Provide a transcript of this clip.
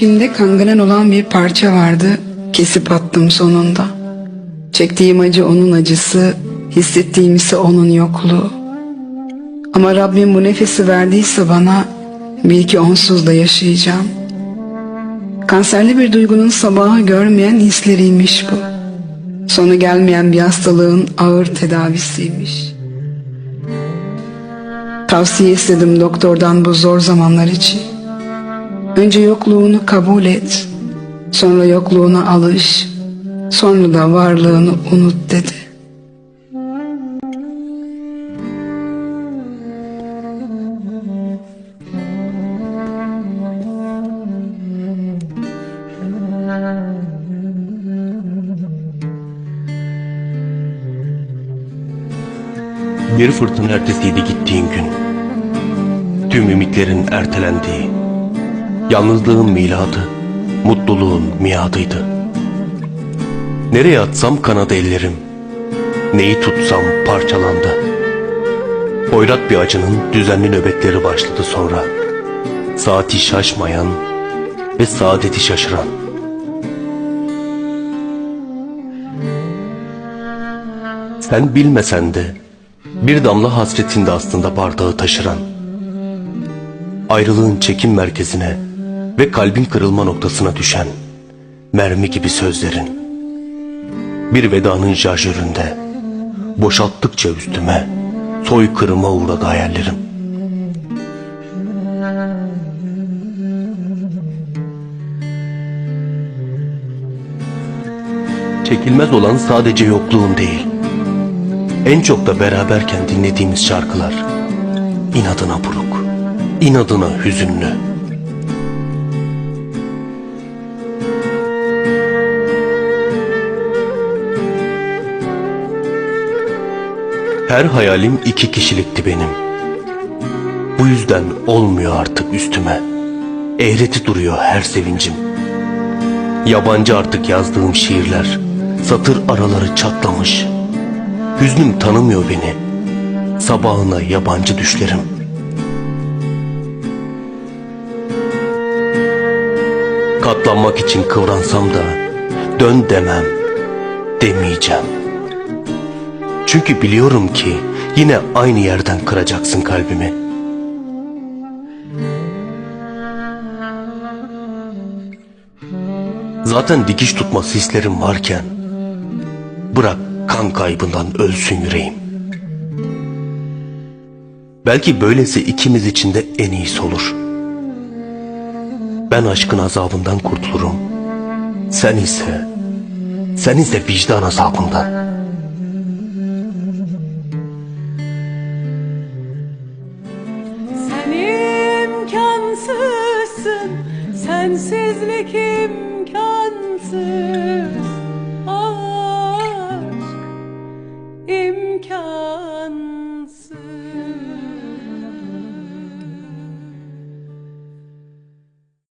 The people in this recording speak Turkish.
İpimde kangren olan bir parça vardı. Kesip attım sonunda. Çektiğim acı onun acısı, hissettiğim ise onun yokluğu. Ama Rabbim bu nefesi verdiyse bana bil ki onsuz da yaşayacağım. Kanserli bir duygunun sabahı görmeyen hisleriymiş bu. Sonu gelmeyen bir hastalığın ağır tedavisiymiş. Tavsiye istedim doktordan bu zor zamanlar için. Önce yokluğunu kabul et, sonra yokluğuna alış, sonra da varlığını unut dedi. Bir fırtına ertesiydi gittiğin gün. Tüm ümitlerin ertelendiği, yalnızlığın miladı, mutluluğun miadıydı. Nereye atsam kanadı ellerim, neyi tutsam parçalandı. Hoyrat bir acının düzenli nöbetleri başladı sonra. Saati şaşmayan ve saadeti şaşıran. Sen bilmesen de bir damla hasretinde aslında bardağı taşıran. Ayrılığın çekim merkezine ve kalbin kırılma noktasına düşen mermi gibi sözlerin. Bir vedanın şarjöründe boşalttıkça üstüme soykırıma uğradı hayallerim. Çekilmez olan sadece yokluğun değil. En çok da beraberken dinlediğimiz şarkılar. İnadına buruk, inadına hüzünlü. Her hayalim iki kişilikti benim. Bu yüzden olmuyor artık üstüme. Eğreti duruyor her sevincim. Yabancı artık yazdığım şiirler. Satır araları çatlamış. Hüznüm tanımıyor beni. Sabahına yabancı düşlerim. Katlanmak için kıvransam da dön demem, demeyeceğim. Çünkü biliyorum ki yine aynı yerden kıracaksın kalbimi. Zaten dikiş tutması hislerim varken bırak kan kaybından ölsün yüreğim. Belki böylesi ikimiz için de en iyisi olur. Ben aşkın azabından kurtulurum. Sen ise, sen ise vicdan azabından. İmkansızsın, sensizlik imkansız.